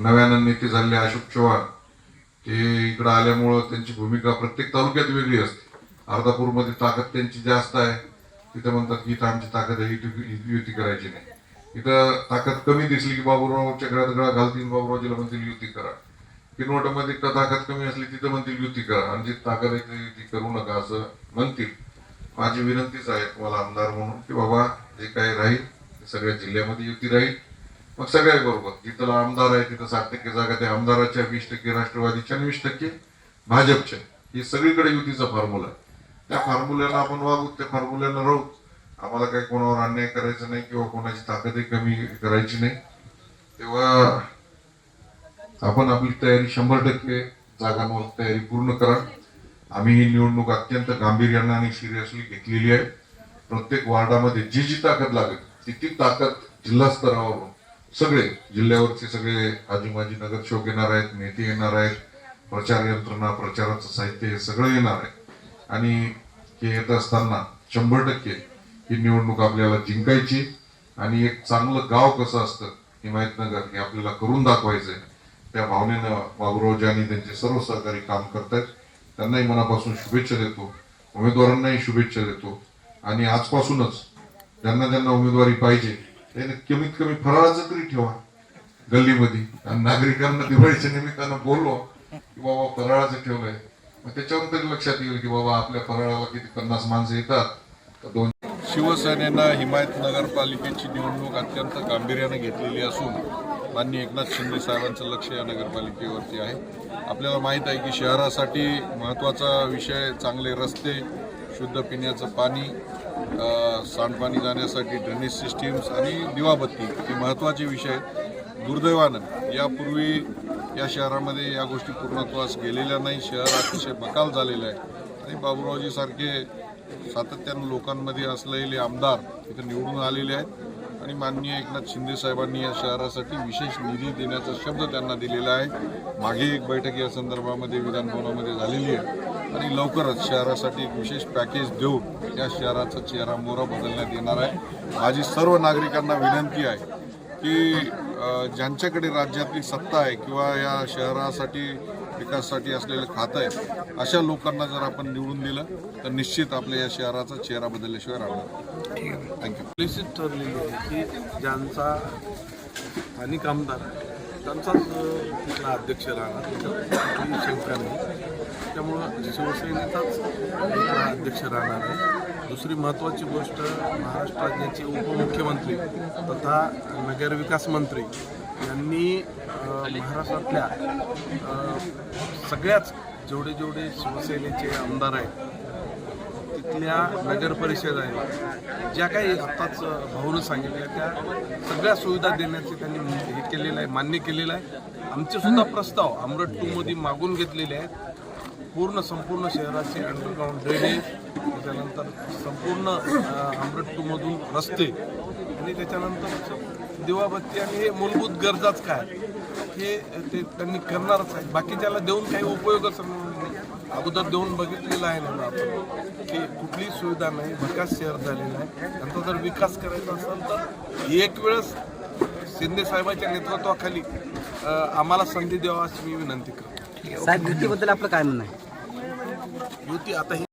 नव्यानं नेते झालेले अशोक चव्हाण ते इकडं आल्यामुळं त्यांची भूमिका प्रत्येक तालुक्यात वेगळी असते. अर्धापूरमध्ये ताकद त्यांची जास्त आहे. तिथं म्हणतात की इथं आमची ताकद आहे युती करायची नाही. इथं ताकद कमी दिसली की बाबूरावच्या गळ्यात गळा घालतील बाबूरावजीला म्हणतील युती करा. किनवटमध्ये का ताकद कमी असली तिथं म्हणतील युती करा. आणि जी ताकद आहे ती युती करू नका असं म्हणतील. माझी विनंतीच आहे तुम्हाला आमदार म्हणून की बाबा जे काही राहील सगळ्या जिल्ह्यामध्ये युती राहील. मग सगळ्या बरोबर. जिथं आमदार आहे तिथं सात टक्के जागा त्या आमदाराच्या वीस टक्के राष्ट्रवादीच्या आणि वीस टक्के भाजपच्या. ही सगळीकडे युतीचा फॉर्म्युला आहे. त्या फॉर्म्युल्याला आपण वागू त्या फॉर्म्युल्याला राहू आम्हाला काही कोणावर अन्याय करायचा नाही किंवा कोणाची ताकदही कमी करायची नाही. तेव्हा आपण आपली तयारी शंभर टक्के जागांवर तयारी पूर्ण करा. आम्ही ही निवडणूक अत्यंत गांभीर्यानं आणि सिरियसली घेतलेली आहे. प्रत्येक वार्डामध्ये जी जी ताकद लागेल ती ती ताकद जिल्हा स्तरावरून सगळे जिल्ह्यावरचे सगळे आजी माजी नगरसेवक येणार आहेत नेते येणार आहेत प्रचार यंत्रणा प्रचाराचं साहित्य हे सगळं येणार आहे. आणि हे येत असताना शंभर टक्के ही निवडणूक आपल्याला जिंकायची आणि एक चांगलं गाव कसं असतं हिमायतनगर हे आपल्याला करून दाखवायचंय. त्या भावनेनं बाबुरावजी आणि त्यांचे सर्व सहकारी काम करतायत. त्यांनाही मनापासून शुभेच्छा देतो. उमेदवारांनाही शुभेच्छा देतो. आणि आजपासूनच ज्यांना ज्यांना उमेदवारी पाहिजे कमीत कमी फराळाचं तरी ठेवा. गल्लीमध्ये. आणि नागरिकांना दिवाळीच्या निमित्तानं बोललो की बाबा फराळाचं ठेवलंय. मग त्याच्यावरून तरी लक्षात येईल की बाबा आपल्या फराळाला किती पन्नास माणसं येतात? तर दोन शिवसेनेनं हिमायत नगरपालिकेची निवडणूक अत्यंत गांभीर्याने घेतलेली असून माननीय एकनाथ शिंदे साहेबांचं लक्ष या नगरपालिकेवरती आहे. आपल्याला माहीत आहे की शहरासाठी महत्त्वाचा विषय चांगले रस्ते शुद्ध पिण्याचं पाणी सांडपाणी जाण्यासाठी ड्रेनेज सिस्टीम्स आणि दिवाबत्ती हे महत्त्वाचे विषय आहेत. दुर्दैवानं यापूर्वी या शहरामध्ये या गोष्टी पूर्णत्वास गेलेल्या नाही. शहर अतिशय बकाल झालेलं आहे. आणि बाबूरावजीसारखे सातत्यानं लोकांमध्ये असलेले आमदार इथं निवडून आलेले आहेत. आणि माननीय एकनाथ शिंदे साहेबांनी या शहरासाठी विशेष निधी देण्याचा शब्द त्यांना दिलेला आहे. मागे एक बैठक या संदर्भामध्ये विधानभवनामध्ये झालेली आहे. आणि लवकरच शहरासाठी एक विशेष पॅकेज देऊन या शहराचा चेहरा मोहरा बदलण्यात येणार आहे. माझी सर्व नागरिकांना विनंती आहे की ज्यांच्याकडे राज्यातली सत्ता आहे किंवा या शहरासाठी विकासासाठी असलेलं खातं आहे अशा लोकांना जर आपण निवडून दिलं तर निश्चित आपल्या या शहराचा चेहरा बदलल्याशिवाय राहणार थँक्यू निश्चित ठरलेली आहे की ज्यांचा स्थानिक आमदार आहे त्यांचाच तिथला अध्यक्ष राहणार शंका नाही त्यामुळं शिवसेनेचाच अध्यक्ष राहणार आहे. दुसरी महत्त्वाची गोष्ट महाराष्ट्र राज्याचे उपमुख्यमंत्री तथा नगरविकास मंत्री यांनी महाराष्ट्रातल्या सगळ्याच जेवढे जेवढे शिवसेनेचे आमदार आहेत तिथल्या नगर परिषद आहे ज्या काही आत्ताच भाऊनं सांगितल्या त्या सगळ्या सुविधा देण्याचे त्यांनी हे केलेलं आहे मान्य केलेलं आहे. आमचे सुद्धा प्रस्ताव अमृत टूमध्ये मागून घेतलेले आहेत. पूर्ण संपूर्ण शहराचे अंडरग्राऊंड ड्रेनेज त्याच्यानंतर संपूर्ण अ, टूमधून रस्ते. आणि त्याच्यानंतर दिवाबत्ती आणि हे मूलभूत गरजाच काय? हे ते त्यांनी करणारच आहे. बाकी त्याला देऊन काही उपयोगच नाही अगोदर देऊन बघितलेलं आहे ना आपण. की कुठलीही सुविधा नाही विकास शहर झालेला आहे त्यांचा जर विकास करायचा असेल तर एक वेळेस शिंदे साहेबांच्या नेतृत्वाखाली आम्हाला संधी द्यावा अशी मी विनंती करतो. साहेब युतीबद्दल आपलं काय म्हणणं आहे? युती आता ही